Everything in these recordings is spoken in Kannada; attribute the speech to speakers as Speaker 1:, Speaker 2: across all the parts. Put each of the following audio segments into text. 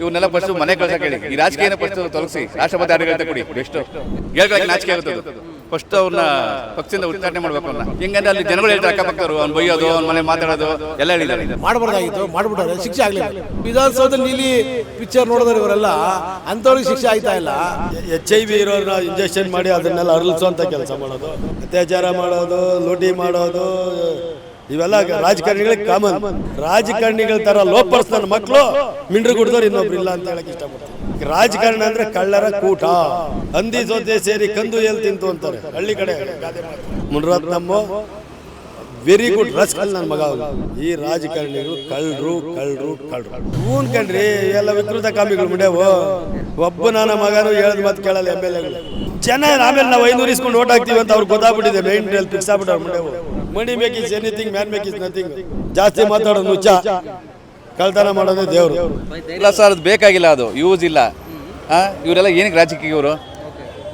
Speaker 1: ಇವನ್ನೆಲ್ಲ ಫಸ್ಟ್ ಮನೆ ಕಳ್ಸಕ್ಕೆ ಹೇಳಿ. ಈ ರಾಜಕೀಯನ ಫಸ್ಟ್ ತೊಲಗಿಸಿ. ರಾಷ್ಟ್ರಪತಿ ಆಡಳಿತ ಕೊಡಿ. ಬೆಸ್ಟ್ ಹೇಳ್ಕೊಳಕ್ಕೆ ನಾಚಿಕೆ ಆಗುತ್ತೆ ಫಸ್ಟ್ ಅವ್ರನ್ನ ಪಕ್ಷದಿಂದ ಉದ್ಘಾಟನೆ ಮಾಡಬೇಕು ಅವ್ರನ್ನ ಹೆಂಗಂದ್ರೆ ಅಲ್ಲಿ ಜನಗಳು ಹೇಳ್ತಾರೆ ಅಕ್ಕಪಕ್ಕರು ಅವ್ನು ಬೈಯೋದು ಅವ್ನ ಮನೆ ಮಾತಾಡೋದು ಎಲ್ಲ ಹೇಳಿದ್ದಾರೆ.
Speaker 2: ಮಾಡಬಾರ್ದಾಗಿತ್ತು ಮಾಡ್ಬಿಟ್ಟಾರೆ ಶಿಕ್ಷೆ ಆಗಲಿಲ್ಲ. ವಿಧಾನಸೌಧದಲ್ಲಿ ನೀಲಿ ಪಿಕ್ಚರ್ ನೋಡಿದ್ರೆ ಇವರೆಲ್ಲ ಅಂಥವ್ರಿಗೆ ಶಿಕ್ಷೆ ಆಯ್ತಾ ಇಲ್ಲ?
Speaker 3: ಎಚ್ ಐ ವಿ ಇರೋರ್ನ ಇಂಜೆಕ್ಷನ್ ಮಾಡಿ ಅದನ್ನೆಲ್ಲ ಅರಳಿಸುವಂತ ಕೆಲಸ ಮಾಡೋದು. ಅತ್ಯಾಚಾರ ಮಾಡೋದು ಲೂಟಿ ಮಾಡೋದು ಇವೆಲ್ಲ ರಾಜಕಾರಣಿಗಳ ಕಾಮನ್ ರಾಜಕಾರಣಿಗಳ ತರ ಲೋಪರ್ಸ್ ನನ್ನ ಮಕ್ಕಳು ಮಿಂಡ್ರು ಕುಡಿದವ್ರು ಇನ್ನೊಬ್ರು ಇಲ್ಲ ಅಂತ ಹೇಳಕ್ ಇಷ್ಟಪಡ್ತೀನಿ. ರಾಜಕಾರಣ ಅಂದ್ರೆ ಕಳ್ಳರ ಕೂಟ. ಹಂದಿ ಜೊತೆ ಸೇರಿ ಕಂದು ಎಲ್ಲಿ ತಿಂತು ಅಂತಾರೆ. ಹಳ್ಳಿ ಕಡೆ ಮುನ್ರತ್ನಮ್ಮ ವೆರಿ ಗುಡ್ ರಸ್ಕಲ್ ನನ್ನ ಮಗ. ಈ ರಾಜಕಾರಣಿಗಳು ಕಳ್ಳರು ಕಳ್ಳರು ಕಳ್ಳರು ಹೂನ್ ಕಣ್ರಿ ಎಲ್ಲ ವಿಕೃತ ಕಾಮಿಗಳು ಮುಡ್ಯಾವು ಒಬ್ಬ ನನ್ನ ಮಗನು ಹೇಳದ್ ಮಾತು ಕೇಳಲ್ಲ ಎಂ ಎಲ್ ಎಗಳು ಜನ ಆಮೇಲೆ ನಾವು ಐನೂರು ಇಸ್ಕೊಂಡು ಓಟ್ ಹಾಕ್ತೀವಿ ಅಂತ ಅವ್ರಿಗೆ ಗೊತ್ತಾಗ್ಬಿಟ್ಟಿದೆ. ಮೈಂಡ್ ಫಿಕ್ಸ್ ಆಗ್ಬಿಟ್ಟವ್ರು ಮುಡ್ಯಾವು money makes anything man makes nothing ಜಾಸ್ತಿ ಮಾತಾಡೋದು ನುಚ್ಚ. ಕಳ್ತನ ಮಾಡೋದು ದೇವರು.
Speaker 1: ಇಲ್ಲ ಸರ್ ಅದು ಬೇಕಾಗಿಲ್ಲ ಅದು ಯೂಸ್ ಇಲ್ಲ. ಹಾಂ ಇವರೆಲ್ಲ ಏನಕ್ಕೆ ರಾಜಕೀಯ ಇವರು?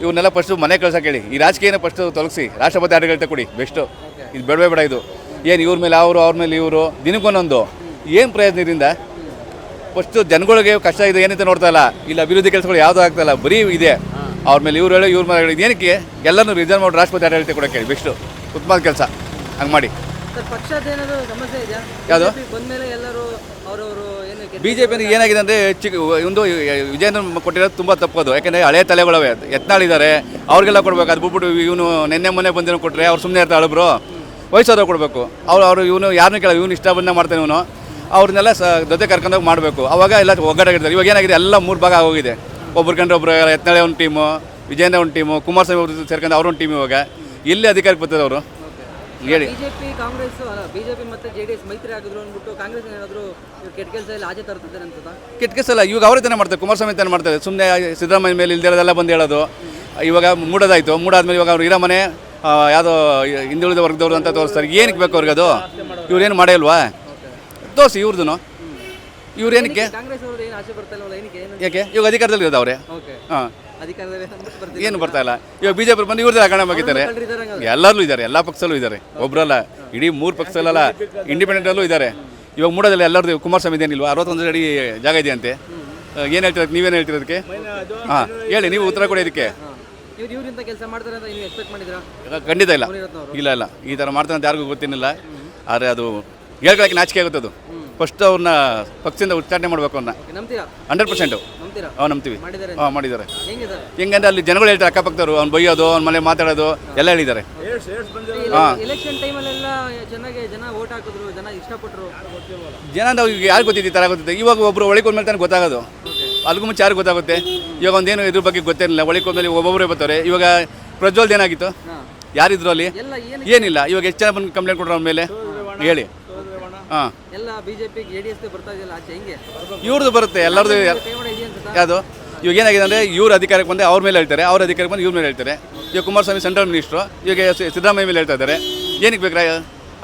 Speaker 1: ಇವನ್ನೆಲ್ಲ ಫಸ್ಟ್ ಮನೆ ಕಳ್ಸಕ್ಕೆ ಹೇಳಿ. ಈ ರಾಜಕೀಯನ ಫಸ್ಟ್ ತೊಲಗಿಸಿ. ರಾಷ್ಟ್ರಪತಿ ಆಡಳಿತ ಕೊಡಿ ಬೆಸ್ಟು ಇದು ಬೇಡವೇ ಬೇಡ ಇದು. ಏನು ಇವ್ರ ಮೇಲೆ ಅವರು ಅವ್ರ ಮೇಲೆ ಇವರು? ದಿನಕ್ಕೊಂದೊಂದು. ಏನು ಪ್ರಯೋಜನ ಇದರಿಂದ ಫಸ್ಟು ಜನಗಳಿಗೆ ಕಷ್ಟ ಇದೆ ಏನಂತ ನೋಡ್ತಾ ಇಲ್ಲ. ಇಲ್ಲ ಅಭಿವೃದ್ಧಿ ಕೆಲಸಗಳು ಯಾವುದೂ ಆಗ್ತಾ ಇಲ್ಲ. ಬರೀ ಇದೆ. ಅವ್ರ ಮೇಲೆ ಇವ್ರು ಹೇಳಿ ಇವ್ರ ಮೇಲೆ ಹೇಳಿ. ಏನಕ್ಕೆ? ಎಲ್ಲರೂ ರಿಸರ್ವ್ ಮಾಡಿ ರಾಷ್ಟ್ರಪತಿ ಆಡಳಿತ ಕೊಡೋಕೆ ಹೇಳಿ ಬೆಸ್ಟು ಉತ್ತಮ ಕೆಲಸ. ಹಂಗೆ ಮಾಡಿ. ಯಾವ್ದು? ಬಿ ಜೆ ಪಿ ಏನಾಗಿದೆ ಅಂದರೆ ಚಿಕ್ಕ ಒಂದು ವಿಜಯೇಂದ್ರ ಕೊಟ್ಟಿರೋದು ತುಂಬ ತಪ್ಪದು. ಯಾಕೆಂದರೆ ಹಳೆ ತಲೆಗಳವೆ ಎತ್ನಾಳಿದ್ದಾರೆ ಅವ್ರಿಗೆಲ್ಲ ಕೊಡಬೇಕು. ಅದು ಬಿಟ್ಬಿಟ್ಟು ಇವನು ನಿನ್ನೆ ಮೊನ್ನೆ ಬಂದಿರೋ ಕೊಟ್ಟರೆ ಅವ್ರು ಸುಮ್ಮನೆ ಇರ್ತಾರೆ ಅಳಬ್ರು ವಯಸ್ಸಾದವ್ರು ಕೊಡಬೇಕು. ಅವ್ರು ಅವರು ಇವನು ಯಾರನ್ನ ಕೇಳ ಇವನು ಇಷ್ಟ ಬಂದ ಮಾಡ್ತಾನೆ ಇವನು. ಅವ್ರನ್ನೆಲ್ಲ ಸ ಜೊತೆ ಕರ್ಕೊಂಡೋಗಿ ಮಾಡಬೇಕು. ಅವಾಗ ಎಲ್ಲ ಒಗ್ಗಟ್ಟಾಗಿರ್ತಾರೆ. ಇವಾಗ ಏನಾಗಿದೆ? ಎಲ್ಲ ಮೂರು ಭಾಗ ಆಗೋಗಿದೆ. ಒಬ್ರು ಕಂಡ್ರೆ ಒಬ್ರು ಎತ್ನಾಳೆ ಒಂದು ಟೀಮು ವಿಜಯೇಂದ್ರ ಒಂದು ಟೀಮು ಕುಮಾರಸ್ವಾಮಿ ಅವರು ಸೇರ್ಕೊಂಡು ಅವ್ರೊಂದು ಟೀಮ್ ಇವಾಗ. ಎಲ್ಲಿ ಅಧಿಕಾರಕ್ಕೆ ಬರ್ತದೆ ಅವರು. ಹೇಳಿ.
Speaker 4: ಬಿಜೆಪಿ ಕಾಂಗ್ರೆಸ್ ಅಲ್ಲ ಬಿಜೆಪಿ ಮತ್ತೆ ಜೆಡಿಎಸ್ ಮೈತ್ರಿ ಆಗಿದ್ರು ಅಂದ್ಬಿಟ್ಟು ಕಾಂಗ್ರೆಸ್ ಏನಾದ್ರು ಕೆಟ್ಟ ಕೆಲಸ ಎಲ್ಲ ಆಚೆ ತರ್ತಿದ್ದಾರೆ ಅನ್ಸುತ್ತಾ
Speaker 1: ಕೆಟ್ಟ ಕೆಸಲ್ಲ ಇವಾಗ ಅವರೇ ತಾನೇ ಮಾಡ್ತಾರೆ. ಕುಮಾರಸ್ವಾಮಿ ತಾನೇ ಮಾಡ್ತಾರೆ. ಸುಮ್ಮನೆ ಸಿದ್ದರಾಮಯ್ಯ ಮೇಲೆ ಇಲ್ದಿರೋದೆಲ್ಲ ಬಂದು ಹೇಳೋದು. ಇವಾಗ ಮೂಡೋದಾಯ್ತು. ಮೂಡಾದ್ಮೇಲೆ ಇವಾಗ ಅವ್ರು ಇರೋ ಮನೆ ಯಾವುದೋ ಹಿಂದುಳಿದ ವರ್ಗದವ್ರು ಅಂತ ತೋರಿಸ್ತಾರೆ. ಏನಕ್ಕೆ ಬೇಕು ಅವ್ರಿಗೆ ಅದು? ಇವ್ರೇನು ಮಾಡೇ ಇಲ್ವಾ? ತೋರಿಸಿ ಇವ್ರದ್ದು
Speaker 4: ಇವ್ರೇನಕ್ಕೆ
Speaker 1: ಯಾಕೆ? ಇವಾಗ ಅಧಿಕಾರದಲ್ಲಿ ಇರೋದು ಅವರೇ ಹಾಂ. ಏನು ಬರ್ತಾ ಇಲ್ಲ. ಇವಾಗ ಬಿಜೆಪಿ ಬಂದು ಇವ್ರದ್ದು ಹಗರಣ ಬಗ್ಗಿದ್ದಾರೆ ಎಲ್ಲರೂ ಇದ್ದಾರೆ ಎಲ್ಲ ಪಕ್ಷದಲ್ಲೂ ಇದ್ದಾರೆ. ಒಬ್ರಲ್ಲ ಇಡೀ ಮೂರು ಪಕ್ಷದಲ್ಲ ಇಂಡಿಪೆಂಡೆಂಟಲ್ಲೂ ಇದ್ದಾರೆ. ಇವಾಗ ಮೂಡೋದಲ್ಲಿ ಎಲ್ಲರದು ಕುಮಾರಸ್ವಾಮಿ ಏನಿಲ್ವ ಅರವತ್ತೊಂದು ಅಡಿ ಜಾಗ ಇದೆಯಂತೆ ಏನು ಹೇಳ್ತಿರೋದು ನೀವೇನು ಹೇಳ್ತಿರೋದಕ್ಕೆ ಹಾಂ ಹೇಳಿ ನೀವು ಉತ್ತರ ಕೊಡಿ ಇದಕ್ಕೆ
Speaker 4: ಇವ್ರು ಇವ್ರಿಂದ ಕೆಲಸ ಮಾಡ್ತಾರೆ ಅಂತ ನೀವು ಎಕ್ಸ್ಪೆಕ್ಟ್ ಮಾಡಿದ್ರಾ
Speaker 1: ಖಂಡಿತ ಇಲ್ಲ. ಇಲ್ಲ ಇಲ್ಲ. ಈ ಥರ ಮಾಡ್ತಾರೆ ಅಂತ ಯಾರಿಗೂ ಗೊತ್ತಿಲ್ಲ ಆದರೆ ಅದು ಹೇಳ್ಕೊಳಕ್ಕೆ ನಾಚಿಕೆ ಆಗುತ್ತೆ ಅದು. ಫಸ್ಟ್ ಅವ್ರನ್ನ ಪಕ್ಷದಿಂದ ಉಚ್ಚಾಟನೆ ಮಾಡಬೇಕು ಅವ್ರನ್ನ.
Speaker 4: ನಂಬ್ತೀರಾ?
Speaker 1: Hundred percent.
Speaker 4: ನಂಬ್ತೀರಾ?
Speaker 1: ಹಾಂ ನಂಬ್ತೀವಿ.
Speaker 4: ಮಾಡಿದ್ದಾರೆ
Speaker 1: ಹಾಂ ಮಾಡಿದ್ದಾರೆ.
Speaker 4: ಹೆಂಗೆ ಸರ್
Speaker 1: ಹೆಂಗಂದ್ರೆ ಅಲ್ಲಿ ಜನಗಳು ಹೇಳ್ತಾರೆ ಅಕ್ಕಪಕ್ಕದವರು ಅವ್ನು ಬೈಯೋದು ಅವ್ನ ಮನೆ ಮಾತಾಡೋದು ಎಲ್ಲ ಹೇಳಿದ್ದಾರೆ. ಹಾಂ.
Speaker 4: ಎಲೆಕ್ಷನ್ ಟೈಮಲ್ಲೆಲ್ಲ ಚೆನ್ನಾಗಿ ಜನ ಓಟ್ ಹಾಕಿದ್ರು ಜನ ಇಷ್ಟಪಟ್ಟರು
Speaker 1: ಜನ ನಾವು ಈಗ ಯಾರು ಗೊತ್ತಿದ್ದೀವಿ ಈ ಥರ ಗೊತ್ತಿದೆ. ಇವಾಗ ಒಬ್ಬರು ಒಳಗೆ ಮೇಲೆ ತಾನೆ ಗೊತ್ತಾಗೋದು. ಅಲ್ಲಿಗೂ ಮುಂಚೆ ಯಾರು ಗೊತ್ತಾಗುತ್ತೆ? ಇವಾಗ ಒಂದೇನು ಇದ್ರ ಬಗ್ಗೆ ಗೊತ್ತಿರಲಿಲ್ಲ ಒಳಗೆ ಹೋದ್ಮೇಲೆ ಒಬ್ಬೊಬ್ಬರೇ ಬರ್ತಾರೆ. ಇವಾಗ ಪ್ರಜ್ವಲ್ದು ಏನಾಗಿತ್ತು ಯಾರಿದ್ರು ಅಲ್ಲಿ? ಏನಿಲ್ಲ. ಇವಾಗ ಎಷ್ಟು ಜನ ಬಂದು ಕಂಪ್ಲೇಂಟ್ ಕೊಟ್ಟರು ಅವ್ರ ಮೇಲೆ? ಹೇಳಿ. ಹಾಂ.
Speaker 4: ಎಲ್ಲ ಬಿಜೆಪಿ ಬರ್ತಾ ಇದೆಯಲ್ಲ ಆಚೆ ಹೆಂಗೆ?
Speaker 1: ಇವ್ರದ್ದು ಬರುತ್ತೆ ಎಲ್ಲರದ್ದು
Speaker 4: ಕೈ ಇದೆ ಅನ್ಸುತ್ತಾ
Speaker 1: ಯಾವುದು? ಇವಾಗ ಏನಾಗಿದೆ ಅಂದರೆ ಇವ್ರ ಅಧಿಕಾರಕ್ಕೆ ಬಂದರೆ ಅವ್ರ ಮೇಲೆ ಹೇಳ್ತಾರೆ ಅವ್ರ ಅಧಿಕಾರಕ್ಕೆ ಬಂದು ಇವ್ರ ಮೇಲೆ ಹೇಳ್ತಾರೆ. ಇವಾಗ ಕುಮಾರಸ್ವಾಮಿ ಸೆಂಟ್ರಲ್ ಮಿನಿಸ್ಟ್ರು ಇವಾಗ ಸಿದ್ದರಾಮಯ್ಯ ಮೇಲೆ ಹೇಳ್ತಾ ಇದ್ದಾರೆ. ಏನಕ್ಕೆ ಬೇಕಾ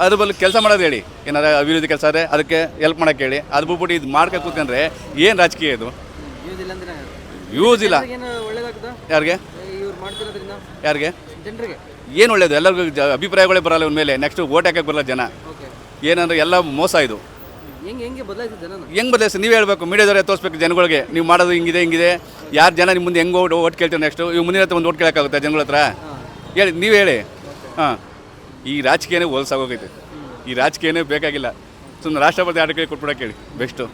Speaker 1: ಅದ್ರ ಬದಲು ಕೆಲಸ ಮಾಡೋದು ಹೇಳಿ. ಏನಾರ ಅಭಿವೃದ್ಧಿ ಕೆಲಸ ಆದರೆ ಅದಕ್ಕೆ ಹೆಲ್ಪ್ ಮಾಡೋಕ್ಕೆ ಹೇಳಿ. ಅದು ಬಿಟ್ಬಿಟ್ಟು ಇದು ಮಾಡ್ಕೊಂಡು ಕೂತ್ಕೊಂಡ್ರೆ ಏನು ರಾಜಕೀಯ ಇದು?
Speaker 4: ಯೂಸ್ ಇಲ್ಲ
Speaker 1: ಯಾರಿಗೆ? ಯಾರಿಗೆ?
Speaker 4: ಜನರಿಗೆ?
Speaker 1: ಏನು ಒಳ್ಳೇದು? ಎಲ್ಲರಿಗೂ ಅಭಿಪ್ರಾಯಗಳೇ ಬರಲ್ಲ ಇವ್ರ ಮೇಲೆ. ನೆಕ್ಸ್ಟ್ ಓಟ್ ಹಾಕಕ್ಕೆ ಬರಲ್ಲ ಜನ. ಏನಂದ್ರೆ ಎಲ್ಲ ಮೋಸ ಇದು.
Speaker 4: ಹೆಂಗೆ ಹೆಂಗೆ ಬದಲಾಯಿಸಿದ ಜನನ?
Speaker 1: ಹೆಂಗ್ ಬದಲಾಯಿಸಿ ನೀವು ಹೇಳ್ಬೇಕು ಮೀಡಿಯಾದವರೇ ತೋರಿಸ್ಬೇಕು ಜನಗಳಿಗೆ. ನೀವು ಮಾಡೋದು ಹಿಂಗಿದೆ ಹಿಂಗಿದೆ. ಯಾರು ಜನ ನಿಮ್ಮ ಮುಂದೆ ಹೆಂಗೆ ಓಟ್ ಕೇಳ್ತೀವಿ ನೆಕ್ಸ್ಟ್ ಇವ್ ಮುಂದಿನ ಹತ್ರ ಒಂದು ಓಟ್ ಕೇಳೋಕ್ಕಾಗುತ್ತೆ ಜನಗಳ ಹತ್ರ? ಹೇಳಿ ನೀವು ಹೇಳಿ. ಹಾಂ. ಈ ರಾಜಕೀಯನೇ ಹೋಲ್ಸಾಗೋಗೈತೆ ಈ ರಾಜಕೀಯನೇ ಬೇಕಾಗಿಲ್ಲ. ಸುಮ್ಮನೆ ರಾಷ್ಟ್ರಪತಿ ಆಡಳಿಕೆ ಕೊಟ್ಬಿಡಕ್ಕೆ ಹೇಳಿ ಬೆಸ್ಟು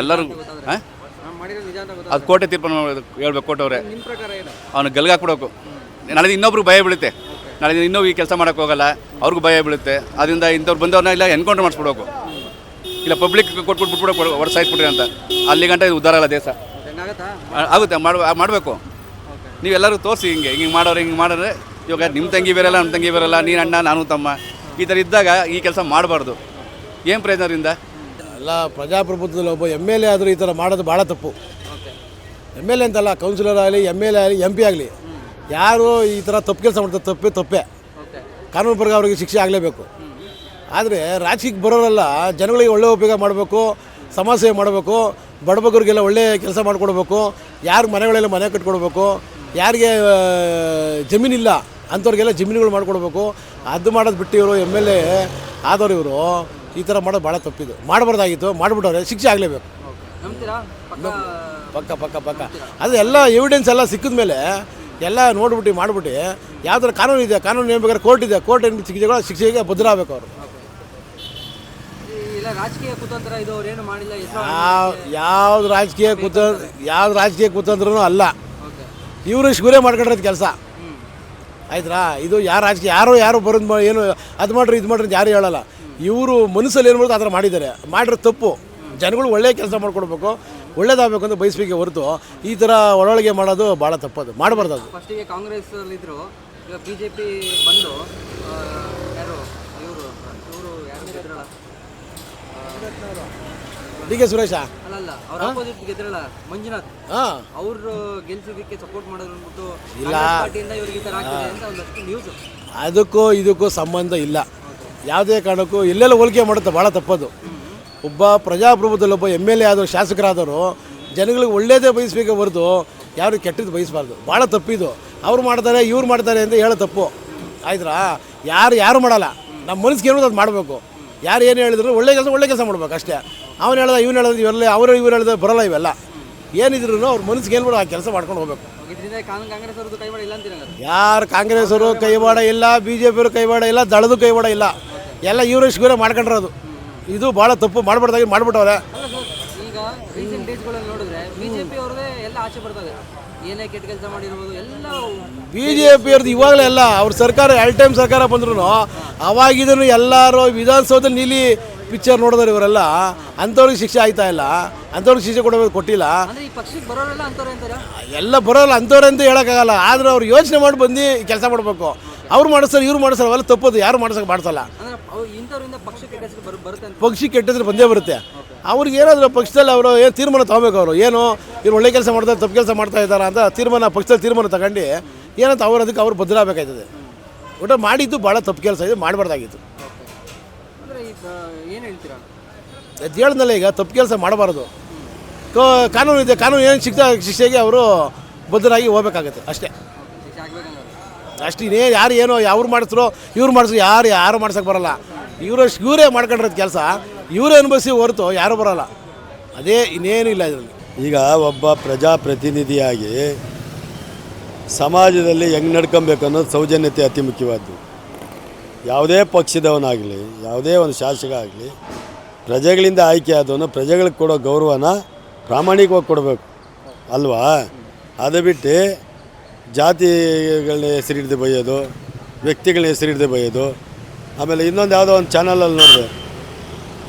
Speaker 1: ಎಲ್ಲರೂ ಹಾಂ? ಅದು ಕೋಟೆ ತೀರ್ಪು ಹೇಳ್ಬೇಕು
Speaker 4: ಕೋಟೆ ಏನು?
Speaker 1: ಅವನು ಗಲ್ಗಾಕ್ಬಿಡೋಕು ನಾಳೆ ಇನ್ನೊಬ್ರು ಭಯ ಬೀಳುತ್ತೆ. ನಾಳೆ ದಿನ ಇನ್ನೂ ಈ ಕೆಲಸ ಮಾಡೋಕ್ಕೆ ಹೋಗಲ್ಲ ಅವ್ರಿಗೂ ಭಯ ಬೀಳುತ್ತೆ. ಅದರಿಂದ ಇಂಥವ್ರು ಬಂದವ್ರನ್ನ ಇಲ್ಲ ಎನ್ಕೌಂಟರ್ ಮಾಡಿಸ್ಬಿಡೋಕು ಇಲ್ಲ ಪಬ್ಲಿಕ್ ಕೊಟ್ಬಿಟ್ಟು ಬಿಟ್ಬಿಡೋ ಹೊರಸಾಯ್ಬಿಟ್ರಿ ಅಂತ. ಅಲ್ಲಿ ಗಂಟೆ ಇದು ಉದ್ದಾರ ಅಲ್ಲ ದೇಶ. ಆಗುತ್ತೆ ಮಾಡ ಮಾಡಬೇಕು. ನೀವೆಲ್ಲರೂ ತೋರಿಸಿ ಹಿಂಗೆ ಹಿಂಗೆ ಮಾಡೋರು ಹಿಂಗೆ ಮಾಡಿದ್ರೆ ಇವಾಗ ನಿಮ್ಮ ತಂಗಿ ಬೇರೆಲ್ಲ ನಮ್ಮ ತಂಗಿ ಬೇರೆಲ್ಲ ನೀನು ಅಣ್ಣ ನಾನು ತಮ್ಮ ಈ ಥರ ಇದ್ದಾಗ ಈ ಕೆಲಸ ಮಾಡಬಾರ್ದು. ಏನು ಪ್ರಯೋಜನದಿಂದ
Speaker 2: ಎಲ್ಲ ಪ್ರಜಾಪ್ರಭುತ್ವದಲ್ಲಿ ಒಬ್ಬ ಎಂ ಎಲ್ ಎ ಆದರೂ ಈ ಥರ ಮಾಡೋದು ಭಾಳ ತಪ್ಪು. ಎಂ ಎಲ್ ಎ ಅಂತಲ್ಲ ಕೌನ್ಸಿಲರ್ ಆಗಲಿ ಎಂ ಎಲ್ ಎ ಆಗಲಿ ಎಂ ಪಿ ಆಗಲಿ. ಯಾರು ಈ ಥರ ತಪ್ಪು ಕೆಲಸ ಮಾಡ್ತಾರೆ ತಪ್ಪೇ ತಪ್ಪೇ. ಕಾನೂನು ಪ್ರಕಾರ ಅವರಿಗೆ ಶಿಕ್ಷೆ ಆಗಲೇಬೇಕು. ಆದರೆ ರಾಜಕೀಯಕ್ಕೆ ಬರೋರೆಲ್ಲ ಜನಗಳಿಗೆ ಒಳ್ಳೆ ಉಪಯೋಗ ಮಾಡಬೇಕು ಸಮಾಜ ಸೇವೆ ಮಾಡಬೇಕು ಬಡಬಗ್ಗರಿಗೆಲ್ಲ ಒಳ್ಳೆ ಕೆಲಸ ಮಾಡಿಕೊಡ್ಬೇಕು ಯಾರು ಮನೆಗಳೆಲ್ಲ ಮನೆ ಕಟ್ಕೊಡ್ಬೇಕು ಯಾರಿಗೆ ಜಮೀನಿಲ್ಲ ಅಂಥವ್ರಿಗೆಲ್ಲ ಜಮೀನುಗಳು ಮಾಡಿಕೊಡ್ಬೇಕು ಅದು ಮಾಡೋದು ಬಿಟ್ಟು ಇವರು ಎಂ ಎಲ್ ಎ ಆದವರು ಇವರು ಈ ಥರ ಮಾಡೋದು ಭಾಳ ತಪ್ಪಿದ್ದು ಮಾಡಬಾರ್ದಾಗಿತ್ತು ಮಾಡಿಬಿಟ್ಟವ್ರೆ ಶಿಕ್ಷೆ ಆಗಲೇಬೇಕು.
Speaker 4: ಪಕ್ಕ?
Speaker 2: ಪಕ್ಕ ಪಕ್ಕ ಅದು ಎಲ್ಲ ಎವಿಡೆನ್ಸ್ ಎಲ್ಲ ಸಿಕ್ಕಿದ ಮೇಲೆ ಎಲ್ಲ ನೋಡ್ಬಿಟ್ಟು ಮಾಡ್ಬಿಟ್ಟು ಯಾವ ಥರ ಕಾನೂನು ಇದೆ ಕಾನೂನು ಏನು ಬೇಕಾದ್ರೆ ಕೋರ್ಟ್ ಇದೆ ಕೋರ್ಟ್ ಏನು ಶಿಕ್ಷೆಗಳ ಶಿಕ್ಷೆಗೆ ಭದ್ರ ಆಗಬೇಕು ಅವರು ಯಾವ್ದು ರಾಜಕೀಯ ಕುತ ಯಾವ್ದು ರಾಜಕೀಯ ಕುತಂತ್ರನೂ ಅಲ್ಲ. ಇವರು ಶುರೇ ಮಾಡ್ಕೊಂಡಿರೋದು ಕೆಲಸ. ಆಯ್ತಾ ಇದು ಯಾರು ರಾಜಕೀಯ ಯಾರೋ ಯಾರು ಬರೋದು ಏನು ಅದು ಮಾಡ್ರಿ ಇದು ಮಾಡ್ರಿ ಅಂತ ಯಾರು ಹೇಳಲ್ಲ. ಇವರು ಮನಸ್ಸಲ್ಲಿ ಏನು ಮಾಡೋದು ಆ ಥರ ಮಾಡಿದ್ದಾರೆ. ಮಾಡಿರೋ ತಪ್ಪು. ಜನಗಳು ಒಳ್ಳೆಯ ಕೆಲಸ ಮಾಡ್ಕೊಡ್ಬೇಕು. ಒಳ್ಳೇದಾಗಬೇಕು ಅಂತ ಬಯಸ್ಬೇಕೆ ಹೊರತು ಈ ಥರ ಒಳೊಳಗೆ ಮಾಡೋದು ಭಾಳ ತಪ್ಪದು ಮಾಡಬಾರ್ದು ಅದು.
Speaker 4: ಫಸ್ಟಿಗೆ ಕಾಂಗ್ರೆಸ್ ಇದ್ರು ಈಗ ಬಿ ಜೆ ಪಿ ಬಂದು ಯಾರು ಇವರು ಇವರು ಯಾರು ಗೆದ್ರಲ್ಲ?
Speaker 2: D K Suresh?
Speaker 4: ಅಲ್ಲ ಅವ್ರ ಆಪೋಸಿಟ್ ಗೆದ್ರಲ್ಲ ಮಂಜುನಾಥ್.
Speaker 2: ಹಾಂ.
Speaker 4: ಅವರು ಗೆಲ್ಸಿದ್ದಕ್ಕೆ ಸಪೋರ್ಟ್ ಮಾಡೋದು ಅಂದ್ಬಿಟ್ಟು
Speaker 2: ಇಲ್ಲ.
Speaker 4: ಪಾರ್ಟಿಯಿಂದ ಇವ್ರಿಗೆ ಈ ಥರ ಆಗ್ತಿದೆ ಅಂತ ಒಂದಷ್ಟು ನ್ಯೂಸ್
Speaker 2: ಅದಕ್ಕೂ ಇದಕ್ಕೂ ಸಂಬಂಧ ಇಲ್ಲ. ಯಾವುದೇ ಕಾರಣಕ್ಕೂ ಎಲ್ಲೆಲ್ಲ ಹೋಲಿಕೆ ಮಾಡುತ್ತೆ ಭಾಳ ತಪ್ಪದು. ಒಬ್ಬ ಪ್ರಜಾಪ್ರಭುತ್ವದಲ್ಲಿ ಒಬ್ಬ ಎಂ ಎಲ್ ಎ ಆದವರು, ಶಾಸಕರಾದವರು, ಜನಗಳಿಗೆ ಒಳ್ಳೇದೇ ಬಯಸಬೇಕು ಹೊರತು ಯಾರು ಕೆಟ್ಟದ್ದು ಬಯಸಬಾರ್ದು. ಭಾಳ ತಪ್ಪಿದು. ಅವ್ರು ಮಾಡ್ತಾರೆ, ಇವ್ರು ಮಾಡ್ತಾರೆ ಅಂತ ಹೇಳೋ ತಪ್ಪು. ಆಯ್ತಾ ಯಾರು ಯಾರು ಮಾಡಲ್ಲ. ನಮ್ಮ ಮನಸ್ಸಿಗೆ ಏನೋ ಅದು ಮಾಡಬೇಕು. ಯಾರು ಏನು ಹೇಳಿದ್ರು ಒಳ್ಳೆ ಕೆಲಸ ಒಳ್ಳೆ ಕೆಲಸ ಮಾಡ್ಬೇಕು ಅಷ್ಟೇ. ಅವ್ನು ಹೇಳ್ದ, ಇವನು ಹೇಳ್ದ, ಇವೆಲ್ಲ, ಅವರು, ಇವ್ರು ಹೇಳ್ದ ಬರಲ್ಲ ಇವೆಲ್ಲ. ಏನಿದ್ರು ಅವ್ರ ಮನಸ್ಸಿಗೆ ಏನು ಆ ಕೆಲಸ ಮಾಡ್ಕೊಂಡು ಹೋಗ್ಬೇಕು. ಯಾರು ಕಾಂಗ್ರೆಸ್ ಅವರು ಕೈವಾಡ ಇಲ್ಲ ಬಿ ಜೆ ಕೈವಾಡ ಇಲ್ಲ ದಳದು ಕೈವಾಡ ಇಲ್ಲ. ಎಲ್ಲ ಇವರು ಶಿವರೇ ಮಾಡ್ಕೊಂಡಿರೋದು ಇದು ಭಾಳ ತಪ್ಪು ಮಾಡಬಾರ್ದಾಗಿ ಮಾಡ್ಬಿಟ್ಟವ್ರೆ.
Speaker 4: ಈಗ ರೀಸೆಂಟ್ ಡೇಸ್ಗಳಲ್ಲಿ ನೋಡಿದ್ರೆ ಬಿಜೆಪಿ ಅವ್ರದೇ ಎಲ್ಲ ಆಚೆ ಬರ್ತದೆ. ಏನೇ ಕೆಟ್ಟ ಕೆಲಸ ಮಾಡಿರ್ಬೋದು ಎಲ್ಲ
Speaker 2: ಬಿ ಜೆ ಪಿಯವ್ರದ್ದು ಇವಾಗಲೇ ಅಲ್ಲ ಅವ್ರ ಸರ್ಕಾರ ಎರಡು ಟೈಮ್ ಸರ್ಕಾರ ಬಂದ್ರು ಅವಾಗಿದ್ರು ಎಲ್ಲರೂ ವಿಧಾನಸೌಧ ನೀಲಿ ಪಿಕ್ಚರ್ ನೋಡಿದ್ರೆ ಇವರೆಲ್ಲ ಅಂಥವ್ರಿಗೆ ಶಿಕ್ಷೆ ಆಯ್ತಾ ಇಲ್ಲ? ಅಂಥವ್ರಿಗೆ ಶಿಕ್ಷೆ ಕೊಡಬೇಕು ಕೊಟ್ಟಿಲ್ಲ?
Speaker 4: ಅಂದ್ರೆ ಈ ಪಕ್ಷಕ್ಕೆ ಬರೋರೆಲ್ಲ ಅಂತವ್ರೆ ಅಂತಾರ?
Speaker 2: ಎಲ್ಲ ಬರೋಲ್ಲ ಅಂಥವ್ರೆ ಅಂತ ಹೇಳೋಕ್ಕಾಗಲ್ಲ. ಆದ್ರೆ ಅವ್ರು ಯೋಚನೆ ಮಾಡಿ ಬಂದು ಕೆಲಸ ಮಾಡಬೇಕು. ಅವ್ರು ಮಾಡಿಸ್ತಾರೆ ಇವ್ರು ಮಾಡಿಸ್ತಾರೆ ಅವೆಲ್ಲ ತಪ್ಪದು ಯಾರು ಮಾಡ್ಸೋಕೆ ಮಾಡ್ಸಲ್ಲ. ಪಕ್ಷಿ ಕೆಟ್ಟಿದ್ರೆ ಬಂದೇ ಬರುತ್ತೆ. ಅವ್ರಿಗೆ ಏನಾದರೂ ಪಕ್ಷದಲ್ಲಿ ಅವರು ಏನು ತೀರ್ಮಾನ ತಗೋಬೇಕು ಅವರು? ಏನು? ಇವ್ರು ಒಳ್ಳೆ ಕೆಲಸ ಮಾಡ್ತಾರೆ ತಪ್ಪು ಕೆಲಸ ಮಾಡ್ತಾ ಇದ್ದಾರೆ ಅಂತ ತೀರ್ಮಾನ ಪಕ್ಷದಲ್ಲಿ ತೀರ್ಮಾನ ತಗೊಂಡು ಏನಂತ ಅವ್ರು ಅದಕ್ಕೆ ಅವ್ರು ಬದಲಾಗಬೇಕಾಯ್ತದೆ. ಒಟ್ಟು ಮಾಡಿದ್ದು ಭಾಳ ತಪ್ಪು ಕೆಲಸ ಇದೆ ಮಾಡಬಾರ್ದಾಗಿತ್ತು. ಅದು ಹೇಳಿದ್ನಲ್ಲ ಈಗ ತಪ್ಪು ಕೆಲಸ ಮಾಡಬಾರ್ದು. ಕಾನೂನು ಇದೆ ಕಾನೂನು ಏನು ಶಿಕ್ಷೆ ಶಿಕ್ಷೆಗೆ ಅವರು ಬದ್ಧರಾಗಿ ಹೋಗ್ಬೇಕಾಗತ್ತೆ ಅಷ್ಟೇ. ಅಷ್ಟು ಇನ್ನೇ ಯಾರು ಏನೋ ಅವ್ರು ಮಾಡಿಸ್ರು, ಇವ್ರು ಮಾಡಿಸ್ರು, ಯಾರು ಯಾರು ಮಾಡ್ಸೋಕೆ ಬರಲ್ಲ. ಇವರು ಇವರೇ ಮಾಡ್ಕೊಂಡಿರೋದು ಕೆಲಸ. ಇವರೇ ಅನುಭವಿಸಿ ಹೊರತು ಯಾರು ಬರಲ್ಲ. ಅದೇ ಇನ್ನೇನು ಇಲ್ಲ ಇದರಲ್ಲಿ.
Speaker 3: ಈಗ ಒಬ್ಬ ಪ್ರಜಾಪ್ರತಿನಿಧಿಯಾಗಿ ಸಮಾಜದಲ್ಲಿ ಹೆಂಗೆ ನಡ್ಕೊಬೇಕು ಅನ್ನೋದು ಸೌಜನ್ಯತೆ ಅತಿ ಮುಖ್ಯವಾದ್ದು. ಯಾವುದೇ ಪಕ್ಷದವನಾಗಲಿ, ಯಾವುದೇ ಒಂದು ಶಾಸಕ ಆಗಲಿ ಪ್ರಜೆಗಳಿಂದ ಆಯ್ಕೆ ಆದವನು ಪ್ರಜೆಗಳಿಗೆ ಕೊಡೋ ಗೌರವನ ಪ್ರಾಮಾಣಿಕವಾಗಿ ಕೊಡಬೇಕು. ಅಲ್ವಾ? ಅದು ಬಿಟ್ಟು ಜಾತಿಗಳನ್ನ ಹೆಸರಿಡ್ದೆ ಬೈಯೋದು ವ್ಯಕ್ತಿಗಳನ್ನ ಹೆಸರಿಡ್ದೆ ಬೈಯೋದು ಆಮೇಲೆ ಇನ್ನೊಂದು ಯಾವುದೋ ಒಂದು ಚಾನಲಲ್ಲಿ ನೋಡಿದೆ.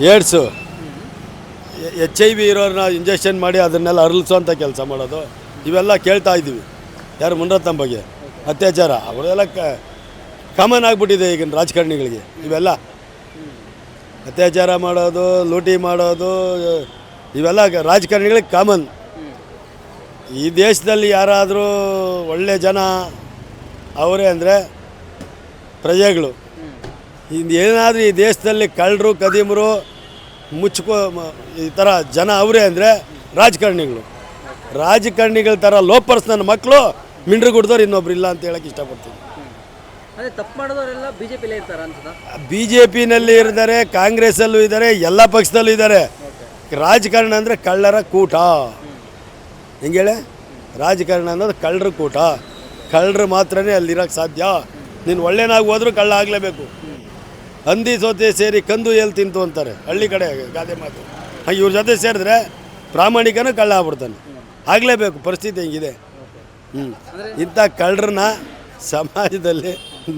Speaker 3: ಏಡ್ಸು. ಎಚ್ ಐ ವಿ ಇರೋರನ್ನ ಇಂಜೆಕ್ಷನ್ ಮಾಡಿ ಅದನ್ನೆಲ್ಲ ಅರಳಿಸೋಂಥ ಕೆಲಸ ಮಾಡೋದು. ಇವೆಲ್ಲ ಕೇಳ್ತಾ ಇದ್ದೀವಿ. ಯಾರು ಮುನ್ರತ್ನಂ ಬಗ್ಗೆ? ಅತ್ಯಾಚಾರ. ಅವರೆಲ್ಲ ಕಾಮನ್ ಆಗಿಬಿಟ್ಟಿದೆ ಈಗಿನ ರಾಜಕಾರಣಿಗಳಿಗೆ. ಇವೆಲ್ಲ. ಅತ್ಯಾಚಾರ ಮಾಡೋದು, ಲೂಟಿ ಮಾಡೋದು, ಇವೆಲ್ಲ ರಾಜಕಾರಣಿಗಳಿಗೆ ಕಾಮನ್ ಈ ದೇಶದಲ್ಲಿ ಯಾರಾದರೂ ಒಳ್ಳೆ ಜನ ಅವರೇ ಅಂದರೆ ಪ್ರಜೆಗಳು. ಏನಾದರೂ ಈ ದೇಶದಲ್ಲಿ ಕಳ್ಳರು ಕದೀಮರು ಮುಚ್ಕೋ ಈ ಥರ ಜನ ಅವರೇ ಅಂದರೆ ರಾಜಕಾರಣಿಗಳು. ರಾಜಕಾರಣಿಗಳ ಥರ ಲೋಪರ್ಸ್ ನನ್ನ ಮಕ್ಕಳು ಮಿಂಡ್ರಿ ಗುಡ್ದವ್ರು ಇನ್ನೊಬ್ರು ಇಲ್ಲ ಅಂತ ಹೇಳಕ್ಕೆ ಇಷ್ಟಪಡ್ತೀನಿ. ಬಿ ಜೆ ಪಿನಲ್ಲಿ ಇದ್ದಾರೆ ಕಾಂಗ್ರೆಸ್ಸಲ್ಲೂ ಇದ್ದಾರೆ ಎಲ್ಲ ಪಕ್ಷದಲ್ಲೂ ಇದ್ದಾರೆ. ರಾಜಕಾರಣ ಅಂದರೆ ಕಳ್ಳರ ಕೂಟ. ಹೆಂಗೆ ಹೇಳಿ? ರಾಜಕಾರಣ ಅನ್ನೋದು ಕಳ್ಳರು ಕೂಟ. ಕಳ್ಳರು ಮಾತ್ರನೇ ಅಲ್ಲಿರೋಕೆ ಸಾಧ್ಯ. ನೀನು ಒಳ್ಳೆನಾಗಿ ಹೋದರೂ ಕಳ್ಳ ಆಗಲೇಬೇಕು. ಹಂದಿ ಸೋತೆ ಸೇರಿ ಕಂದು ಎಲ್ಲಿ ತಿಂತು ಅಂತಾರೆ. ಹಳ್ಳಿ ಕಡೆ ಗಾದೆ ಮಾತು. ಹಾಗೆ ಇವ್ರ ಜೊತೆ ಸೇರಿದ್ರೆ ಪ್ರಾಮಾಣಿಕನೂ ಕಳ್ಳ ಆಗ್ಬಿಡ್ತಾನೆ. ಆಗಲೇಬೇಕು. ಪರಿಸ್ಥಿತಿ ಹೆಂಗಿದೆ? ಹ್ಞೂ ಇಂಥ ಕಳ್ಳರನ್ನ ಸಮಾಜದಲ್ಲಿ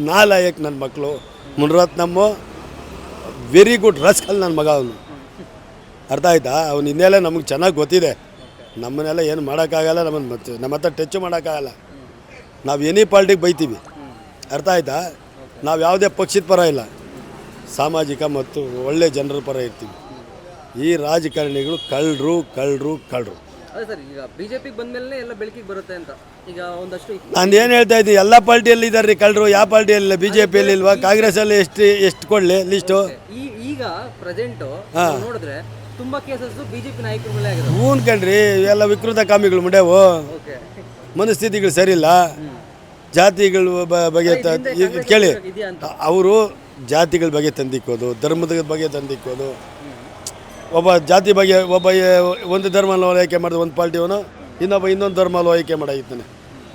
Speaker 3: ನಾಲಾಯಕ್ ನನ್ನ ಮಕ್ಕಳು ಮುನರತ್ನಮ್ಮ, ವೆರಿ ಗುಡ್ ರಸ್ಕಲ್ ನನ್ನ ಮಗ ಅವನು. ಅರ್ಥ ಆಯ್ತಾ? ಅವನ ಹಿನ್ನೆಲೆ ನಮಗೆ ಚೆನ್ನಾಗಿ ಗೊತ್ತಿದೆ. ನಮ್ಮನ್ನೆಲ್ಲ ಏನು ಮಾಡೋಕ್ಕಾಗಲ್ಲ ನಮ್ಮನ್ನು ಮತ್ತೆ ನಮ್ಮ ಹತ್ರ ಟಚ್ ಮಾಡೋಕ್ಕಾಗಲ್ಲ. ನಾವು ಎನಿ ಪಾರ್ಟಿಗೆ ಬೈತೀವಿ. ಅರ್ಥ ಆಯ್ತಾ? ನಾವು ಯಾವುದೇ ಪಕ್ಷದ ಪರ ಇಲ್ಲ. ಸಾಮಾಜಿಕ ಮತ್ತು ಒಳ್ಳೆ ಜನರ ಪರ ಇರ್ತೀವಿ. ಈ ರಾಜಕಾರಣಿಗಳು ಕಳ್ಳರು ಕಳ್ಳರು ಕಳ್ಳರು.
Speaker 4: ಈಗ ಬಿಜೆಪಿಗೆ ಬಂದ್ಮೇಲೆ ಎಲ್ಲ ಬೆಳಕಿಗೆ ಬರುತ್ತೆ ಅಂತ. ಈಗ ಒಂದಷ್ಟು
Speaker 3: ನಾನು ಏನು ಹೇಳ್ತಾ ಇದ್ದೀನಿ ಎಲ್ಲ ಪಾರ್ಟಿಯಲ್ಲಿ ಇದ್ದಾರೆ ರೀ ಕಳ್ಳರು ಯಾವ ಪಾರ್ಟಿಯಲ್ಲಿ ಬಿ ಜೆ ಪಿಯಲ್ಲಿ ಇಲ್ವಾ ಕಾಂಗ್ರೆಸ್ಸಲ್ಲಿ ಎಷ್ಟು ಎಷ್ಟು ಕೊಡಲಿ ಲಿಸ್ಟು
Speaker 4: ಈಗ ಪ್ರೆಸೆಂಟ್ ನೋಡಿದ್ರೆ ತುಂಬಾ ಕೇಸಸ್ ಬಿಜೆಪಿ ನಾಯಕರ ಮೇಲೆ ಆಗಿದೆ
Speaker 3: ಹೂನ್ ಕಣ್ರಿ ಇವೆಲ್ಲ ವಿಕೃತ ಕಾಮಿಗಳು ಮುಂಡೇವು ಮನಸ್ಥಿತಿಗಳು ಸರಿಯಿಲ್ಲ. ಜಾತಿಗಳು ಬಗ್ಗೆ ಕೇಳಿ ಅವರು ಜಾತಿಗಳ ಬಗ್ಗೆ ತಂದಿಕ್ಕೋದು ಧರ್ಮದ ಬಗ್ಗೆ ತಂದಿಕ್ಕೋದು. ಒಬ್ಬ ಜಾತಿ ಬಗ್ಗೆ ಒಬ್ಬ ಒಂದು ಧರ್ಮ ಆಯ್ಕೆ ಮಾಡಿದ ಒಂದು ಪಾರ್ಟಿಯವನು ಇನ್ನೊಬ್ಬ ಇನ್ನೊಂದು ಧರ್ಮ ಆಯ್ಕೆ ಮಾಡಾಗಿತ್ತಾನೆ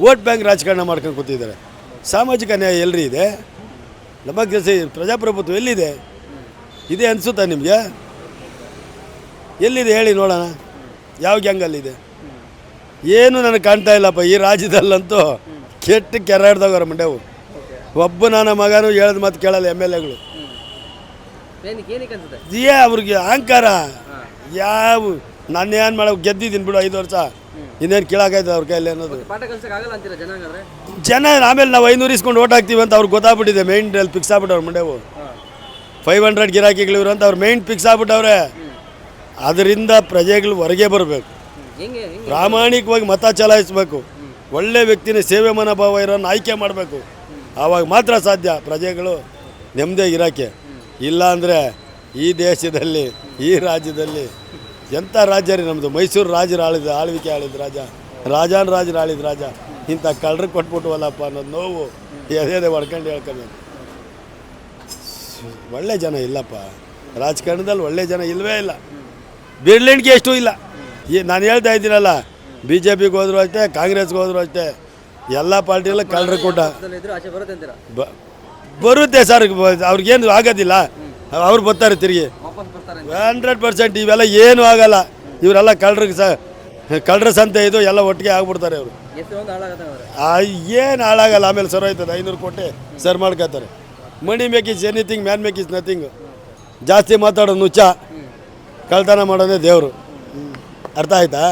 Speaker 3: ವೋಟ್ ಬ್ಯಾಂಕ್ ರಾಜಕಾರಣ ಮಾಡ್ಕೊಂಡು ಕೂತಿದ್ದಾರೆ. ಸಾಮಾಜಿಕ ನ್ಯಾಯ ಎಲ್ಲರಿ ಇದೆ? ಡೆಮೋಕ್ರಸಿ ಪ್ರಜಾಪ್ರಭುತ್ವ ಎಲ್ಲಿದೆ? ಇದೆ ಅನಿಸುತ್ತಾ ನಿಮಗೆ? ಎಲ್ಲಿದೆ ಹೇಳಿ ನೋಡೋಣ. ಯಾವ ಗ್ಯಾಂಗಲ್ಲಿದೆ ಏನು ನನಗೆ ಕಾಣ್ತಾ ಇಲ್ಲಪ್ಪ ಈ ರಾಜ್ಯದಲ್ಲಂತೂ ಕೆಟ್ಟ ಕೆರಾಡ್ದವ್ರ ಮಂಡ್ಯವು ಒಬ್ಬ ನನ್ನ ಮಗನು ಹೇಳಿದ ಮಾತು ಕೇಳಲ್ಲ ಎಂ ಎಲ್ ಎಗಳು. ಏ ಅವ್ರಿಗೆ ಅಹಂಕಾರ. ಯಾವ ನಾನು ಏನು ಮಾಡೋ ಗೆದ್ದಿದ್ದೀನಿ ಬಿಡು ಐದು ವರ್ಷ. ಇನ್ನೇನು ಕೇಳಾಕೈತೆ ಅವ್ರ ಕೈಯಲ್ಲಿ ಅನ್ನೋದು.
Speaker 4: ಜನ
Speaker 3: ಆಮೇಲೆ ನಾವು ಐನೂರು ಇಸ್ಕೊಂಡು ಓಟ್ ಹಾಕ್ತೀವಿ ಅಂತ ಅವ್ರಿಗೆ ಗೊತ್ತಾಗ್ಬಿಟ್ಟಿದೆ ಮೈಂಡಲ್ಲಿ ಅಲ್ಲಿ ಫಿಕ್ಸ್ ಆಗ್ಬಿಟ್ಟವ್ರು ಮಂಡ್ಯವು ಫೈವ್ ಹಂಡ್ರೆಡ್ ಗಿರಾಕಿಗಳಿವ್ರು ಅಂತ ಅವ್ರು ಮೈಂಡ್ ಫಿಕ್ಸ್ ಆಗ್ಬಿಟ್ಟವ್ರೆ. ಅದರಿಂದ ಪ್ರಜೆಗಳು ಹೊರಗೆ ಬರಬೇಕು. ಪ್ರಾಮಾಣಿಕವಾಗಿ ಮತ ಚಲಾಯಿಸಬೇಕು. ಒಳ್ಳೆ ವ್ಯಕ್ತಿನ ಸೇವೆ ಮನೋಭಾವ ಇರೋನ್ನ ಆಯ್ಕೆ ಮಾಡಬೇಕು. ಆವಾಗ ಮಾತ್ರ ಸಾಧ್ಯ ಪ್ರಜೆಗಳು ನೆಮ್ಮದಿಯಾಗಿ ಇರೋಕ್ಕೆ ಇಲ್ಲಾಂದರೆ ಈ ದೇಶದಲ್ಲಿ ಈ ರಾಜ್ಯದಲ್ಲಿ ಎಂಥ ರಾಜ್ಯ ರೀ ನಮ್ಮದು ಮೈಸೂರು ರಾಜರು ಆಳಿದ ಆಳ್ವಿಕೆ ಆಳಿದ ರಾಜ ರಾಜಾನ್ ರಾಜರು ಆಳಿದ ರಾಜ. ಇಂಥ ಕಳ್ಳರು ಕೊಟ್ಬಿಟ್ವಲ್ಲಪ್ಪ ಅನ್ನೋದು ನೋವು ಎದೆ ಹೊಡ್ಕೊಂಡು ಹೇಳ್ಕೊಬೇಕು. ಒಳ್ಳೆ ಜನ ಇಲ್ಲಪ್ಪ. ರಾಜಕಾರಣದಲ್ಲಿ ಒಳ್ಳೆ ಜನ ಇಲ್ಲವೇ ಇಲ್ಲ. ಬಿರ್ಲಿಂಡ್ಗೆ ಎಷ್ಟು ಇಲ್ಲ. ಈ ನಾನು ಹೇಳ್ತಾ ಇದ್ದೀನಲ್ಲ ಬಿ ಜೆ ಪಿಗೆ ಹೋದ್ರು ಅಷ್ಟೇ, ಕಾಂಗ್ರೆಸ್ಗೆ ಹೋದ್ರು ಅಷ್ಟೇ, ಎಲ್ಲ ಪಾರ್ಟಿಗಳ ಕಳ್ಳರು ಕೊಟ್ಟ ಬ- ಬರುತ್ತೆ ಸರ್ ಅವ್ರಿಗೇನು ಆಗೋದಿಲ್ಲ. ಅವ್ರು ಬರ್ತಾರೆ ತಿರುಗಿ. ಹಂಡ್ರೆಡ್ ಪರ್ಸೆಂಟ್ ಇವೆಲ್ಲ ಏನೂ ಆಗಲ್ಲ. ಇವರೆಲ್ಲ ಕಳ್ಳರಿಗೆ ಸ, ಕಳ್ಳರ ಸಂತೆ ಇದು ಎಲ್ಲ ಒಟ್ಟಿಗೆ ಆಗ್ಬಿಡ್ತಾರೆ ಅವರು ಏನು ಹಾಳಾಗಲ್ಲ, ಆಮೇಲೆ ಸರ್ ಹೋಯ್ತದೆ, ಐನೂರು ಕೋಟಿ ಸರ್ ಮಾಡ್ಕೋತಾರೆ. Money makes anything man makes nothing ಜಾಸ್ತಿ ಮಾತಾಡೋ ನುಚ್ಚ. ಕಳ್ತನ ಮಾಡೋದೇ ದೇವರು. ಅರ್ಥ ಆಯ್ತಾ?